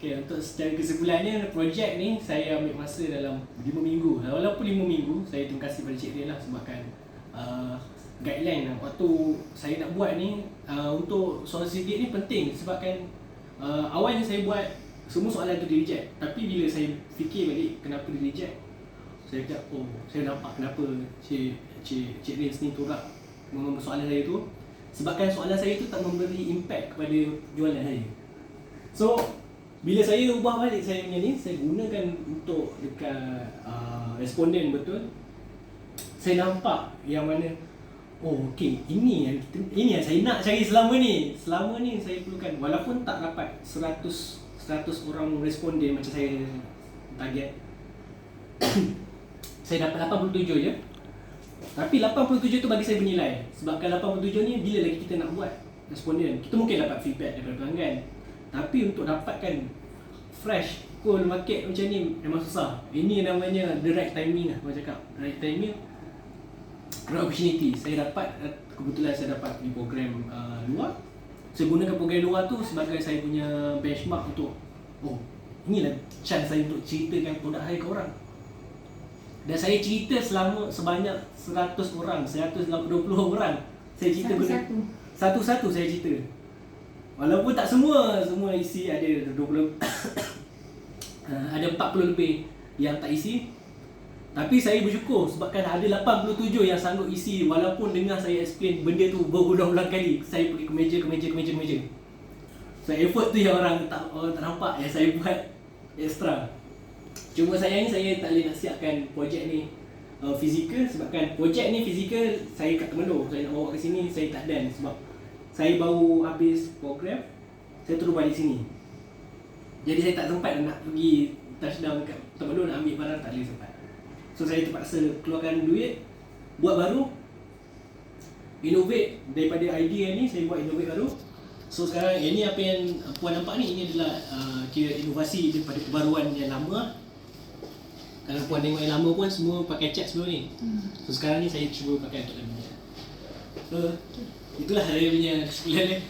Okay, untuk secara kesimpulannya projek ni saya ambil masa dalam 5 minggu. Walaupun 5 minggu, saya terima kasih pada Cik Rin lah sebabkan uh, guideline lah. Waktu saya nak buat ni uh, untuk soal sedikit ni penting sebabkan uh, awalnya saya buat semua soalan tu di reject. Tapi bila saya fikir balik kenapa di reject, saya kata oh saya nampak kenapa Cik Cik Cik ni tolak mengambil soalan saya tu sebabkan soalan saya tu tak memberi impact kepada jualan saya. So bila saya ubah balik saya punya ni saya gunakan untuk dekat uh, responden betul? Saya nampak yang mana oh okey ini yang kita ini yang saya nak cari selama ni. Selama ni saya perlukan walaupun tak dapat 100 100 orang responden macam saya target. Saya dapat 87 je. Tapi 87 tu bagi saya bernilai. Sebabkan 87 ni bila lagi kita nak buat responden kita mungkin dapat feedback daripada pelanggan tapi untuk dapatkan fresh cool market macam ni memang susah. Ini namanya the right timing lah orang cakap. Right timing right opportunity. Saya dapat kebetulan saya dapat di program uh, luar. Saya gunakan program luar tu sebagai saya punya benchmark untuk oh inilah chance saya untuk ceritakan produk saya ke orang. Dan saya cerita selama sebanyak 100 orang, 120 orang. Saya cerita Satu-satu. Satu-satu saya cerita. Walaupun tak semua, semua isi ada 20 uh, ada 40 lebih yang tak isi. Tapi saya bersyukur sebabkan ada 87 yang sanggup isi walaupun dengar saya explain benda tu berulang-ulang kali. Saya pergi ke meja, ke meja, ke meja, ke meja. So effort tu yang orang tak orang tak nampak yang saya buat extra. Cuma saya ni saya tak boleh nak siapkan projek ni uh, fizikal sebabkan projek ni fizikal saya kat Temelur. Saya nak bawa ke sini saya tak dan sebab saya baru habis program saya terus balik sini. Jadi saya tak sempat nak pergi touchdown kat Temelur nak ambil barang tak boleh sempat. So saya terpaksa keluarkan duit buat baru. Innovate daripada idea ni saya buat innovate baru. So sekarang ini apa yang puan nampak ni ini adalah uh, kira inovasi daripada kebaruan yang lama. Kalau puan tengok yang lama pun semua pakai cat sebelum ni. Hmm. so sekarang ni saya cuba pakai untuk lebih so itulah saya punya kesimpulan dia